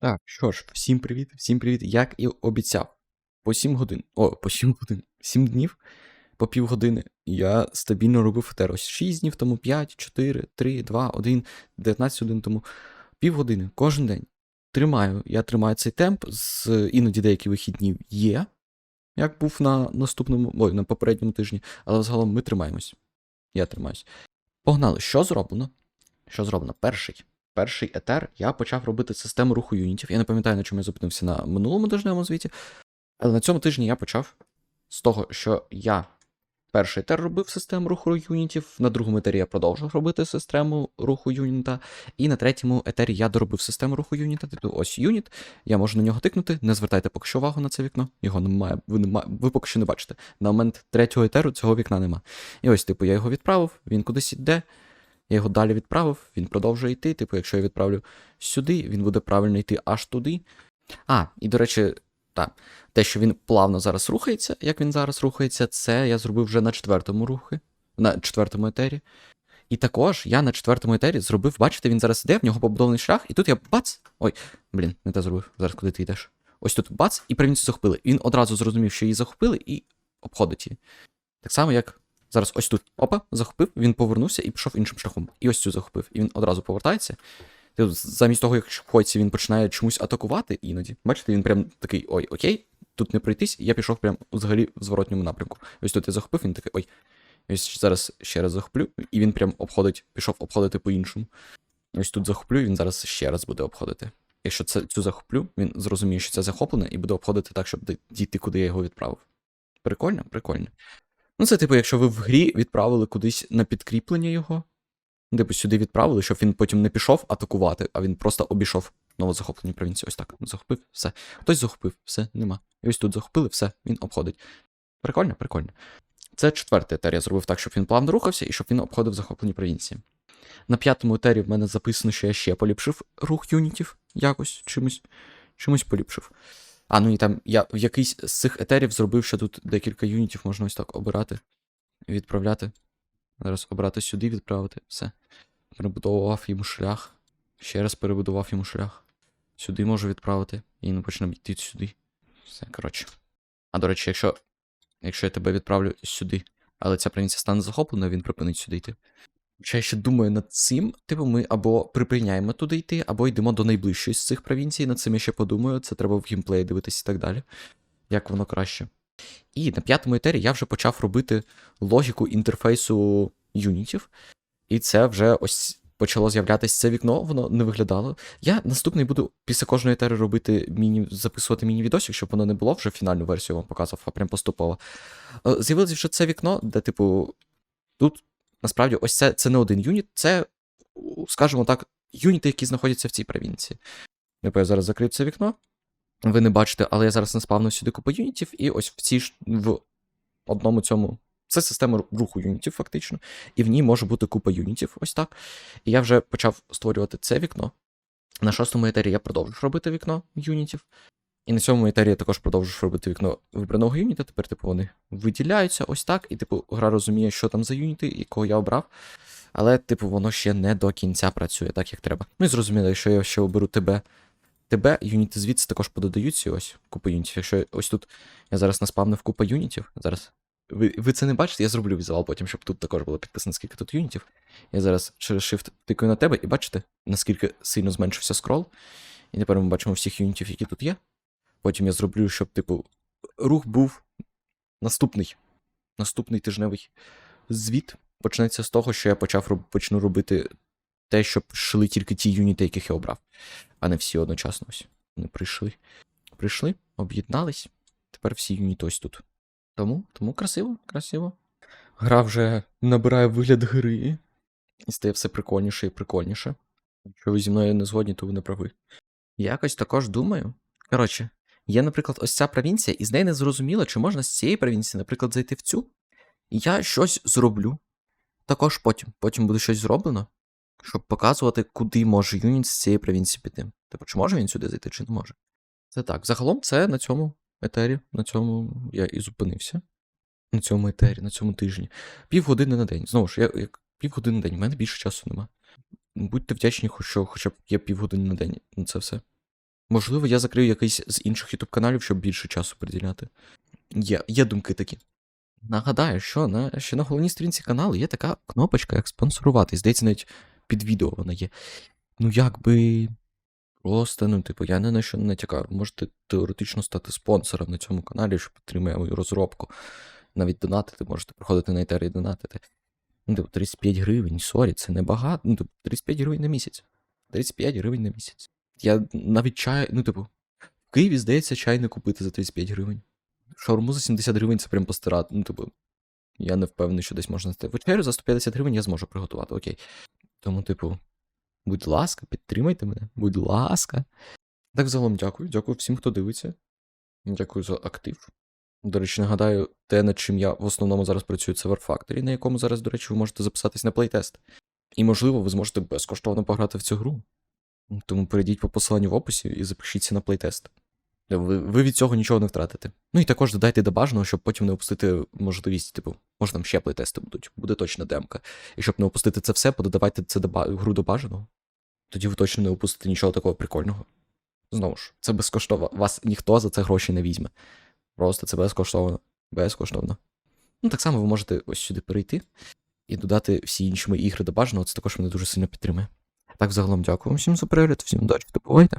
Так, що ж, всім привіт, всім привіт. Як і обіцяв, по 7 годин, о, по 7 годин, 7 днів, по півгодини я стабільно робив ФТР. Ось 6 днів тому, 5, 4, 3, 2, 1, 19 годин тому. Півгодини кожен день. Тримаю, я тримаю цей темп, з іноді деякі вихідні є, як був на наступному, ой, на попередньому тижні, але загалом ми тримаємось. Я тримаюсь. Погнали, що зроблено? Що зроблено? Перший. Перший етер я почав робити систему руху юнітів. Я не пам'ятаю, на чому я зупинився на минулому тижневому звіті. Але на цьому тижні я почав з того, що я перший етер робив систему руху юнітів, на другому етері я продовжив робити систему руху юніта, і на третьому етері я доробив систему руху юніта. Тобто ось юніт, я можу на нього тикнути. Не звертайте поки що увагу на це вікно. Його немає, ви немає, ви поки що не бачите. На момент третього етеру цього вікна нема. І ось, типу, я його відправив, він кудись іде. Я його далі відправив, він продовжує йти. Типу, якщо я відправлю сюди, він буде правильно йти аж туди. А, і до речі, так, те, що він плавно зараз рухається, як він зараз рухається, це я зробив вже на четвертому рухи, на четвертому етері. І також я на четвертому етері зробив, бачите, він зараз йде, в нього побудований шлях, і тут я бац! Ой, блін, не те зробив. Зараз куди ти йдеш? Ось тут бац, і провінцію захопили. Він одразу зрозумів, що її захопили, і обходить її. Так само, як Зараз ось тут. Опа, захопив, він повернувся і пішов іншим шляхом. І ось цю захопив. І він одразу повертається. Ти Замість того, як входиться, він починає чомусь атакувати іноді. Бачите, він прям такий: ой, окей, тут не пройтись, я пішов прям взагалі в зворотньому напрямку. Ось тут я захопив, він такий, ой. Ось зараз ще раз захоплю, і він прям обходить, пішов обходити по-іншому. Ось тут захоплю, і він зараз ще раз буде обходити. Якщо це, цю захоплю, він зрозуміє, що це захоплене, і буде обходити так, щоб дійти, куди я його відправив. Прикольно, прикольно. Ну, це, типу, якщо ви в грі відправили кудись на підкріплення його, типу, сюди відправили, щоб він потім не пішов атакувати, а він просто обійшов новозахоплені провінції. Ось так. Захопив, все. Хтось захопив, все, нема. І ось тут захопили, все, він обходить. Прикольно, прикольно. Це четвертий етер я зробив так, щоб він плавно рухався і щоб він обходив захоплені провінції. На п'ятому етері в мене записано, що я ще поліпшив рух юнітів якось чимось, чимось поліпшив. А, ну і там я якийсь з цих етерів зробив, що тут декілька юнітів можна ось так обирати відправляти. Зараз обрати сюди, відправити. Все. Перебудовував йому шлях. Ще раз перебудував йому шлях. Сюди можу відправити. І він почне йти сюди. Все, коротше. А до речі, якщо якщо я тебе відправлю сюди, але ця провінція стане захопленою, він припинить сюди йти. Хоча я ще думаю над цим, типу, ми або припиняємо туди йти, або йдемо до найближчої з цих провінцій. Над цим я ще подумаю, це треба в геймплеї дивитися і так далі. Як воно краще. І на п'ятому етері я вже почав робити логіку інтерфейсу юнітів. І це вже ось почало з'являтися це вікно, воно не виглядало. Я наступний буду після кожної етери робити міні, записувати міні-відосик, щоб воно не було вже фінальну версію вам показував, а прям поступово. Е, З'явилося вже це вікно, де, типу, тут насправді ось це це не один юніт, це, скажімо так, юніти, які знаходяться в цій провінції. Я зараз закрию це вікно. Ви не бачите, але я зараз наспавнив сюди купу юнітів, і ось в цій в одному цьому. Це система руху юнітів, фактично, і в ній може бути купа юнітів, ось так. І я вже почав створювати це вікно. На шостому етері я продовжу робити вікно юнітів. І на цьому етері я також продовжу робити вікно вибраного юніта. Тепер, типу, вони виділяються ось так, і, типу, гра розуміє, що там за юніти, якого я обрав. Але, типу, воно ще не до кінця працює так, як треба. Ну і зрозуміло, якщо я ще оберу тебе, тебе, юніти звідси також пододаються ось купа юнітів. Якщо ось тут я зараз наспавнив купа юнітів, зараз. Ви ви це не бачите, я зроблю візуал потім, щоб тут також було підписано, скільки тут юнітів. Я зараз через Shift тикаю на тебе, і бачите, наскільки сильно зменшився скрол. І тепер ми бачимо всіх юнітів, які тут є. Потім я зроблю, щоб, типу, рух був наступний. Наступний тижневий звіт почнеться з того, що я почав почну робити те, щоб йшли тільки ті юніти, яких я обрав, а не всі одночасно ось. Вони прийшли. Прийшли, об'єднались. Тепер всі юніти ось тут. Тому, тому красиво, красиво. Гра вже набирає вигляд гри. І стає все прикольніше і прикольніше. Якщо ви зі мною не згодні, то ви не прави. Якось також думаю. Коротше, Є, наприклад, ось ця провінція, і з неї не зрозуміло, чи можна з цієї провінції, наприклад, зайти в цю. І я щось зроблю. Також потім. Потім буде щось зроблено, щоб показувати, куди може юніт з цієї провінції піти. Типу, чи може він сюди зайти, чи не може. Це так. Загалом, це на цьому етері, на цьому я і зупинився. На цьому етері, на цьому тижні. Півгодини на день. Знову ж, я, півгодини на день, у мене більше часу нема. Будьте вдячні, що хоча б є півгодини на день на це все. Можливо, я закрию якийсь з інших ютуб каналів, щоб більше часу приділяти. Є, є думки такі. Нагадаю, що на, що на головній сторінці каналу є така кнопочка, як спонсорувати. Здається, навіть під відео вона є. Ну, якби. Просто, ну, типу, я не на що не натякаю. Можете теоретично стати спонсором на цьому каналі, що підтримує мою розробку. Навіть донатити, можете приходити на етері і донатити. Ну, типу, 35 гривень, сорі, це небагато. Ну, типу, 35 гривень на місяць. 35 гривень на місяць. Я навіть чай, ну, типу, в Києві, здається, чай не купити за 35 гривень. Шаурму за 70 гривень це прям постирати. Ну, типу, я не впевнений, що десь можна знайти. Вечерю за 150 гривень я зможу приготувати, окей. Тому, типу, будь ласка, підтримайте мене, будь ласка. Так, загалом дякую. Дякую всім, хто дивиться. Дякую за актив. До речі, нагадаю, те, над чим я в основному зараз працюю, це War Factory, на якому зараз, до речі, ви можете записатись на плейтест. І, можливо, ви зможете безкоштовно пограти в цю гру. Тому перейдіть по посиланню в описі і запишіться на плейтест. Ви, ви від цього нічого не втратите. Ну і також додайте до бажаного, щоб потім не опустити можливість, типу, може там ще плейтести будуть, буде точно демка. І щоб не опустити це все, пододавайте це до гру до бажаного. Тоді ви точно не опустите нічого такого прикольного. Знову ж, це безкоштовно. Вас ніхто за це гроші не візьме. Просто це безкоштовно. Безкоштовно. Ну, так само ви можете ось сюди перейти і додати всі інші мої ігри до бажаного, це також мене дуже сильно підтримує. Так, загалом дякую всім за перегляд, всім удачі, та бувайте.